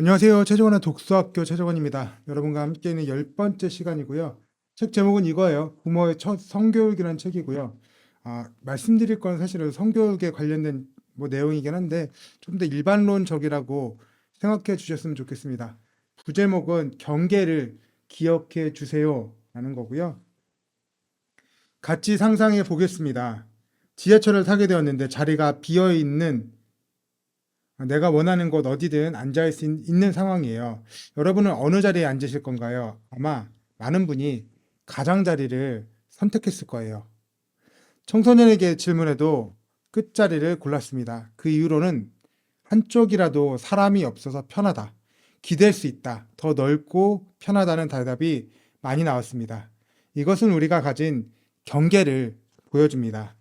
안녕하세요. 최정원의 독서학교 최정원입니다. 여러분과 함께 있는 열 번째 시간이고요. 책 제목은 이거예요. 부모의 첫 성교육이라는 책이고요. 아, 말씀드릴 건 사실은 성교육에 관련된 뭐 내용이긴 한데 좀 더 일반론적이라고 생각해 주셨으면 좋겠습니다. 부제목은 경계를 기억해 주세요. 라는 거고요. 같이 상상해 보겠습니다. 지하철을 타게 되었는데 자리가 비어 있는 내가 원하는 곳 어디든 앉아 수 있는 상황이에요. 여러분은 어느 자리에 앉으실 건가요? 아마 많은 분이 가장자리를 선택했을 거예요. 청소년에게 질문해도 끝자리를 골랐습니다. 그 이유로는 한쪽이라도 사람이 없어서 편하다. 기댈 수 있다. 더 넓고 편하다는 대답이 많이 나왔습니다. 이것은 우리가 가진 경계를 보여줍니다.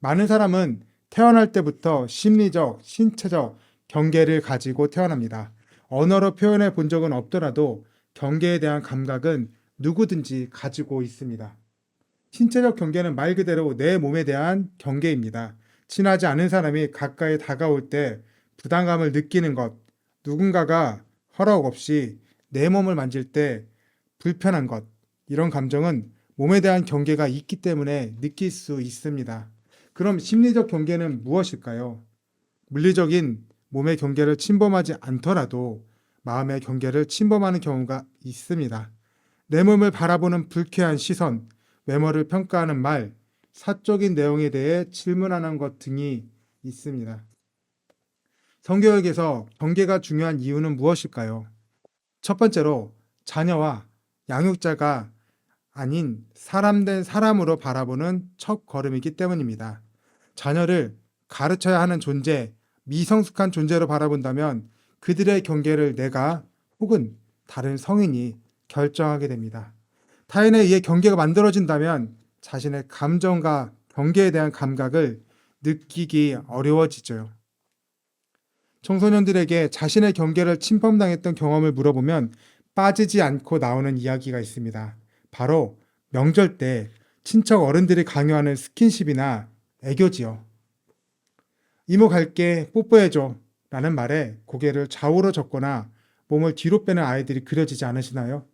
많은 사람은 태어날 때부터 심리적, 신체적 경계를 가지고 태어납니다. 언어로 표현해 본 적은 없더라도 경계에 대한 감각은 누구든지 가지고 있습니다. 신체적 경계는 말 그대로 내 몸에 대한 경계입니다. 친하지 않은 사람이 가까이 다가올 때 부담감을 느끼는 것, 누군가가 허락 없이 내 몸을 만질 때 불편한 것, 이런 감정은 몸에 대한 경계가 있기 때문에 느낄 수 있습니다. 그럼 심리적 경계는 무엇일까요? 물리적인 몸의 경계를 침범하지 않더라도 마음의 경계를 침범하는 경우가 있습니다. 내 몸을 바라보는 불쾌한 시선, 외모를 평가하는 말, 사적인 내용에 대해 질문하는 것 등이 있습니다. 성교육에서 경계가 중요한 이유는 무엇일까요? 첫 번째로 자녀와 양육자가 아닌 사람 된 사람으로 바라보는 첫 걸음이기 때문입니다. 자녀를 가르쳐야 하는 존재, 미성숙한 존재로 바라본다면 그들의 경계를 내가 혹은 다른 성인이 결정하게 됩니다. 타인에 의해 경계가 만들어진다면 자신의 감정과 경계에 대한 감각을 느끼기 어려워지죠. 청소년들에게 자신의 경계를 침범당했던 경험을 물어보면 빠지지 않고 나오는 이야기가 있습니다. 바로 명절 때 친척 어른들이 강요하는 스킨십이나 애교지요. 이모 갈게 뽀뽀해줘 라는 말에 고개를 좌우로 젓거나 몸을 뒤로 빼는 아이들이 그려지지 않으시나요?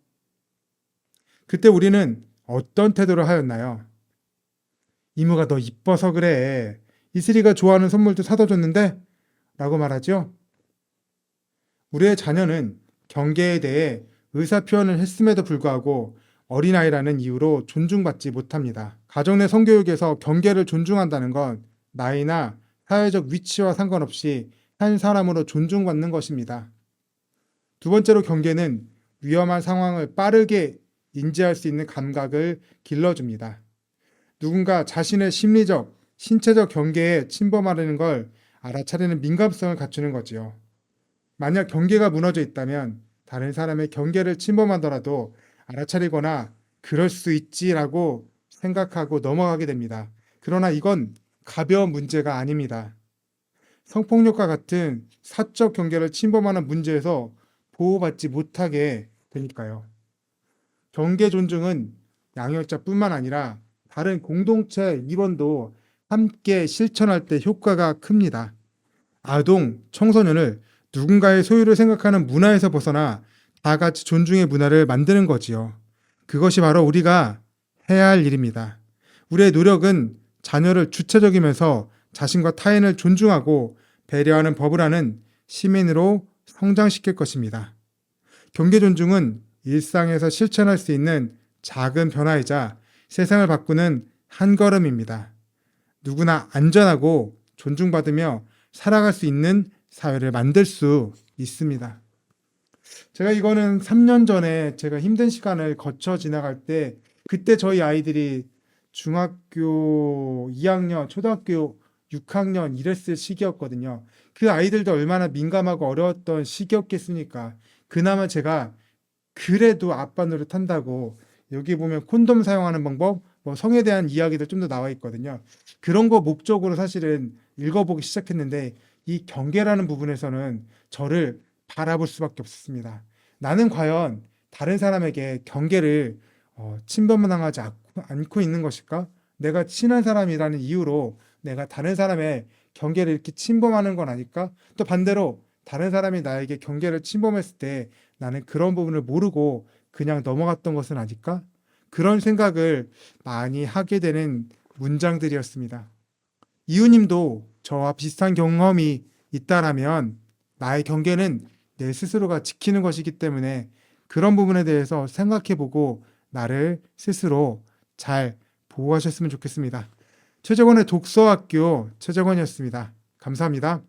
그때 우리는 어떤 태도를 하였나요? 이모가 너 이뻐서 그래. 이슬이가 좋아하는 선물도 사다 줬는데? 라고 말하죠. 우리의 자녀는 경계에 대해 의사 표현을 했음에도 불구하고 어린아이라는 이유로 존중받지 못합니다. 가정 내 성교육에서 경계를 존중한다는 건 나이나 사회적 위치와 상관없이 한 사람으로 존중받는 것입니다. 두 번째로 경계는 위험한 상황을 빠르게 인지할 수 있는 감각을 길러줍니다. 누군가 자신의 심리적, 신체적 경계에 침범하려는 걸 알아차리는 민감성을 갖추는 거지요. 만약 경계가 무너져 있다면 다른 사람의 경계를 침범하더라도 알아차리거나 그럴 수 있지라고 생각하고 넘어가게 됩니다. 그러나 이건 가벼운 문제가 아닙니다. 성폭력과 같은 사적 경계를 침범하는 문제에서 보호받지 못하게 되니까요. 경계 존중은 양육자뿐만 아니라 다른 공동체 일원도 함께 실천할 때 효과가 큽니다. 아동, 청소년을 누군가의 소유를 생각하는 문화에서 벗어나 다 같이 존중의 문화를 만드는 거지요. 그것이 바로 우리가 해야 할 일입니다. 우리의 노력은 자녀를 주체적이면서 자신과 타인을 존중하고 배려하는 법을 아는 시민으로 성장시킬 것입니다. 경계 존중은 일상에서 실천할 수 있는 작은 변화이자 세상을 바꾸는 한 걸음입니다. 누구나 안전하고 존중받으며 살아갈 수 있는 사회를 만들 수 있습니다. 제가 이거는 3년 전에 제가 힘든 시간을 거쳐 지나갈 때 그때 저희 아이들이 중학교 2학년, 초등학교 6학년 이랬을 시기였거든요. 그 아이들도 얼마나 민감하고 어려웠던 시기였겠습니까? 그나마 제가 그래도 아빠 노릇 한다고 여기 보면 콘돔 사용하는 방법, 뭐 성에 대한 이야기들 좀 더 나와 있거든요. 그런 거 목적으로 사실은 읽어보기 시작했는데 이 경계라는 부분에서는 저를 바라볼 수밖에 없었습니다. 나는 과연 다른 사람에게 경계를 어, 침범당하지 않고, 않고 있는 것일까? 내가 친한 사람이라는 이유로 내가 다른 사람의 경계를 이렇게 침범하는 건 아닐까? 또 반대로 다른 사람이 나에게 경계를 침범했을 때 나는 그런 부분을 모르고 그냥 넘어갔던 것은 아닐까? 그런 생각을 많이 하게 되는 문장들이었습니다. 이유님도 저와 비슷한 경험이 있다라면 나의 경계는 내 스스로가 지키는 것이기 때문에 그런 부분에 대해서 생각해보고 나를 스스로 잘 보호하셨으면 좋겠습니다. 최재권의 독서학교 최재권이었습니다. 감사합니다.